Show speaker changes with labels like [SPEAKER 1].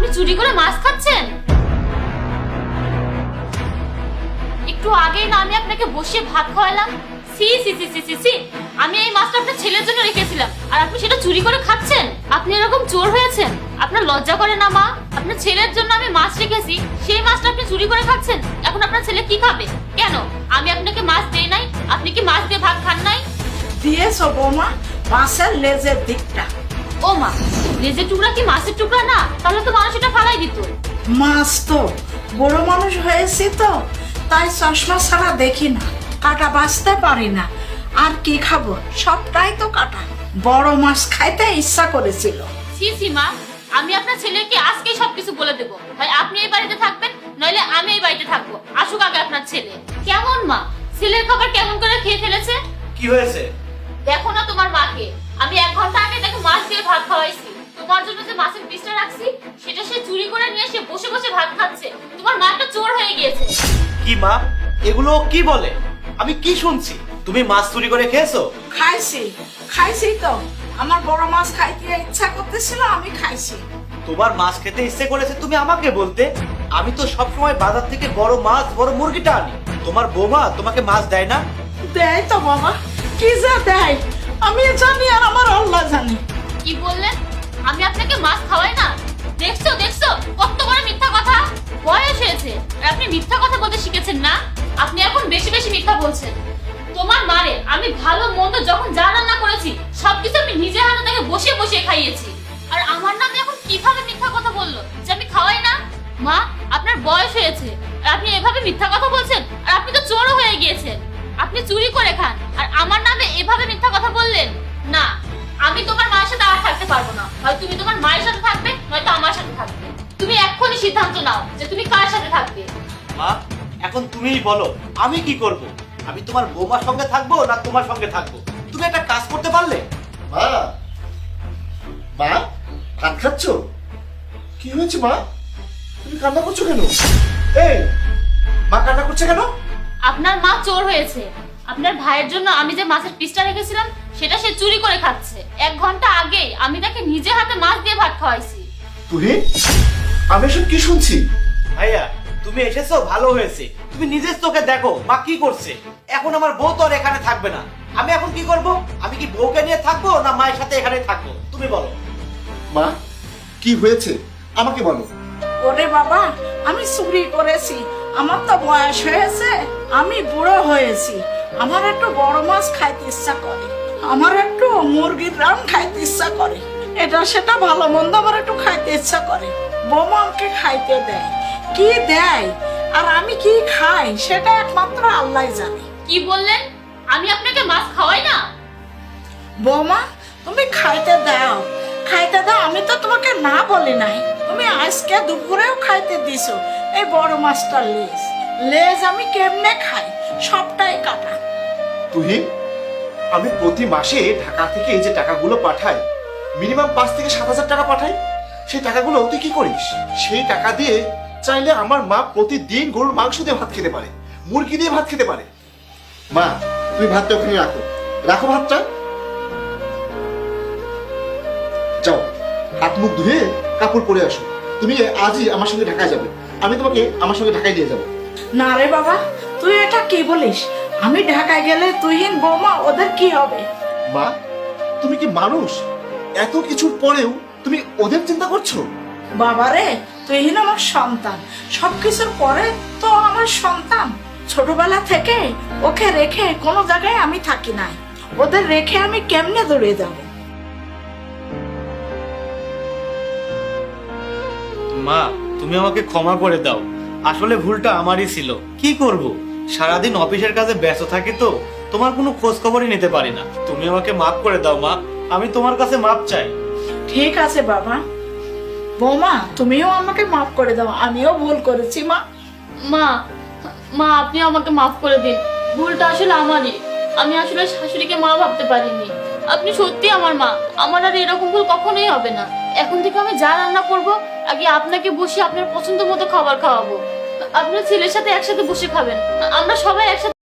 [SPEAKER 1] আপনি চুরি করে মাছ খাচ্ছেন? একটু আগেই না আমি আপনাকে বসিয়ে ভাত খাওয়ালাম। সি সি সি সি সি সি, আমি এই মাছটা আপনার ছেলের জন্য রেখেছিলাম। আর আপনি সেটা চুরি করে খাচ্ছেন? আপনি এরকম চোর হয়েছেন? আপনার লজ্জা করে না, মা? আপনার ছেলের জন্য আমি মাছ রেখেছি, সেই মাছটা আপনি চুরি করে খাচ্ছেন? এখন আপনার ছেলে কি খাবে? কেন? আমি আপনাকে মাছ দেই নাই? আপনি কি মাছ দিয়ে ভাত খান নাই?
[SPEAKER 2] দিয়েছ বৌমা, মাছের লেজের দিকটা।
[SPEAKER 1] ও মা লেজের টুকরা কি মাছের টুকরা? না তাহলে তো মানুষ এটা ফালাই দিত।
[SPEAKER 2] মাছ তো বড় মানুষ হয়েছি তো তাই চশমা ছাড়া দেখি না কাটা বাঁচতে পারি না। আর কি খাব? সবটাই তো কাটা। বড় মাছ খাইতে ইচ্ছা করেছিল।
[SPEAKER 1] সি মা আমি আপনার ছেলেকে আজকেই সবকিছু বলে দেবো। হয় আপনি এই বাড়িতে থাকবেন নইলে আমি এই বাড়িতে থাকব। আসুক আগে আপনার ছেলে। কেমন মা? ছেলের খাবার কেমন করে খেয়ে ফেলেছে?
[SPEAKER 3] কি হয়েছে?
[SPEAKER 1] দেখো না তোমার মাকে। আমি এক ঘণ্টা আগে তাকে মাছ দিয়ে ভাত খাওয়াইছি। তোমার জন্য যে মাছের পিসটা রাখছি সেটা সে চুরি করে নিয়ে এসে বসে বসে ভাত খাচ্ছে। তোমার মা একটা চোর হয়ে গিয়েছে।
[SPEAKER 3] কি মা? এগুলো কি বলে? আমি কি শুনছি? তুমি মাছ চুরি করে খেয়েছো?
[SPEAKER 2] খাইছি খাইছি তো। আমার বড় মাছ খাইতে ইচ্ছা করতেছিল আমি খাইছি।
[SPEAKER 3] তোমার মাছ খেতে ইচ্ছে করেছে তুমি আমাকে বলতে? আমি তো সবসময় বাজার থেকে বড় মাছ বড় মুরগিটা আনি। তোমার বৌমা তোমাকে মাছ দেয় না?
[SPEAKER 2] দেয় তো বাবা কি যা দেয়? আমি জানি আর আমার আল্লাহ জানি।
[SPEAKER 1] কি বললেন? আমি আপনাকে মাছ খাওয়াই না। দেখছ দেখছ? কত বড় মিথ্যা কথা? বয়স হয়েছে। আর আপনি মিথ্যা কথা বলতে শিখেছেন না? আপনি এখন বেশি বেশি মিথ্যা বলছেন। তোমার মারে আমি ভালো, মন্দ যখন যা রান্না করেছি, সবকিছু আমি নিজে হাতে তাকে বসিয়ে বসিয়ে খাইয়েছি। আর আমার নামে এখন কীভাবে মিথ্যা কথা বলল যে আমি খাওয়াই না? মা, আপনার বয়স হয়েছে। আর আপনি এভাবে মিথ্যা কথা বলছেন আর আপনি তো চোরও হয়ে গিয়েছেন। আপনি চুরি করে খান। আর আমার নামে এভাবে মিথ্যা কথা বললেন? না আমি তোমার মায়ের সাথে আর থাকতে পারব না। হয় তুমি তোমার মায়ের সাথে থাকবে নয়তো আমার সাথে থাকবে। তুমি এক্ষুনি সিদ্ধান্ত নাও যে তুমি কার সাথে থাকবে।
[SPEAKER 3] মা এখন তুমিই বলো আমি কি করব? আমি তোমার বৌমার সঙ্গে থাকব না তোমার সঙ্গে থাকব? তুমি একটা কাজ করতে পারলে?
[SPEAKER 4] মা মা ভাত খাচ্ছ? কি হয়েছে মা? তুমি কান্না করছ কেন? এই মা কান্না করছে কেন?
[SPEAKER 1] আপনার মা চোর হয়েছে। আপনার ভাইয়ের জন্য আমি যে মাছের পিসটা রেখেছিলাম সেটা সে চুরি করে খাচ্ছে। এক ঘণ্টা আগে আমি তাকে নিজে হাতে মাছ দিয়ে ভাত খাওয়াইছি।
[SPEAKER 4] তুই আমি এসব কি শুনছি?
[SPEAKER 3] ভাইয়া তুমি এসেছ ভালো হয়েছে। তুমি নিজের চোখে দেখো মা কি করছে। এখন আমার বউ তো আর এখানে থাকবে না। আমি এখন কি করব? আমি কি বউকে নিয়ে থাকব না মায়ের সাথে এখানে থাকব? তুমি বলো।
[SPEAKER 4] মা কি হয়েছে? আমাকে বলো।
[SPEAKER 2] ওরে বাবা আমি চুরি করেছি। আমার তো বয়স হয়েছে আমি বুড়ো হয়েছি। আমার একটু বড় মাছ খাইতে ইচ্ছা করে। আমার একটু মুরগির রান খাইতে ইচ্ছা করে। এটা সেটা ভালো মন্দ আমার একটু খাইতে ইচ্ছা করে। বৌমা আমাকে খাইতে দেয়। কি দেয়? আর আমি কি খাই? সেটা একমাত্র আল্লাহ জানে।
[SPEAKER 1] কি বললেন? আমি আপনাকে মাছ খাওয়াই না।
[SPEAKER 2] বৌমা তুমি খাইতে দাও। খাইতে তো তোমাকে না বলি নাই। তুমি আজকে দুপুরেও খাইতে দিছো। এই বড় মাছটার লেজ। লেজ আমি কেমনে খাই? সবটাই কাটা।
[SPEAKER 4] তুই আমি প্রতি মাসে ঢাকা থেকে এই যে টাকাগুলো পাঠাই, মিনিমাম পাঁচ থেকে সাত হাজার টাকা পাঠাই, সেই টাকাগুলো তুই কি করিস? সেই টাকা দিয়ে চাইলে আমার মা প্রতিদিন গরুর মাংস দিয়ে ভাত খেতে পারে, মুরগি দিয়ে ভাত খেতে পারে। মা, তুমি ভাতটা ওখানে রাখো। রাখো ভাতটা। যাও। হাত মুখ ধুয়ে কাপড় পরে আসো। তুমি আজই আমার সঙ্গে ঢাকায় যাবে। আমি তোমাকে আমার সঙ্গে ঢাকায় নিয়ে যাব।
[SPEAKER 2] না রে বাবা তুই এটা কি বলিস? আমি ঢাকায় গেলে তুইহীন বৌমা ওদের কি হবে?
[SPEAKER 4] মা তুমি কি মানুষ? এত কিছুর পরেও তুমি ওদের চিন্তা করছ?
[SPEAKER 2] বাবা রে তুইহীন আমার সন্তান। সবকিছুর পরে তো আমার সন্তান। ছোটবেলা থেকে ওকে রেখে কোনো জায়গায় আমি থাকি নাই। ওদের রেখে আমি কেমনে দৌড়ে যাব?
[SPEAKER 3] মা তুমি আমাকে ক্ষমা করে দাও। আসলে ভুলটা আমারই ছিল। কি করব? সারাদিন অফিসের কাজে ব্যস্ত থাকি তো তোমার কোনো খোঁজ খবরই নিতে পারি না। তুমি আমাকে মাফ করে দাও মা। আমি তোমার কাছে মাপ চাই।
[SPEAKER 2] ঠিক আছে বাবা। বৌমা তুমিও আমাকে মাফ করে দাও। আমিও ভুল করেছি মা।
[SPEAKER 1] মা মা আপনি আমাকে মাফ করে দিন। ভুলটা আসলে আমারই। আমি আসলে শাশুড়িকে মা ভাবতে পারিনি। আপনি সত্যি আমার মা। আমার আর এরকম ভুল কখনোই হবে না। এখন থেকে আমি যা রান্না করব, আগে আপনাকে বসে আপনার পছন্দ মতো খাবার খাওয়াবো। আপনার ছেলের সাথে একসাথে বসে খাবেন। আমরা সবাই একসাথে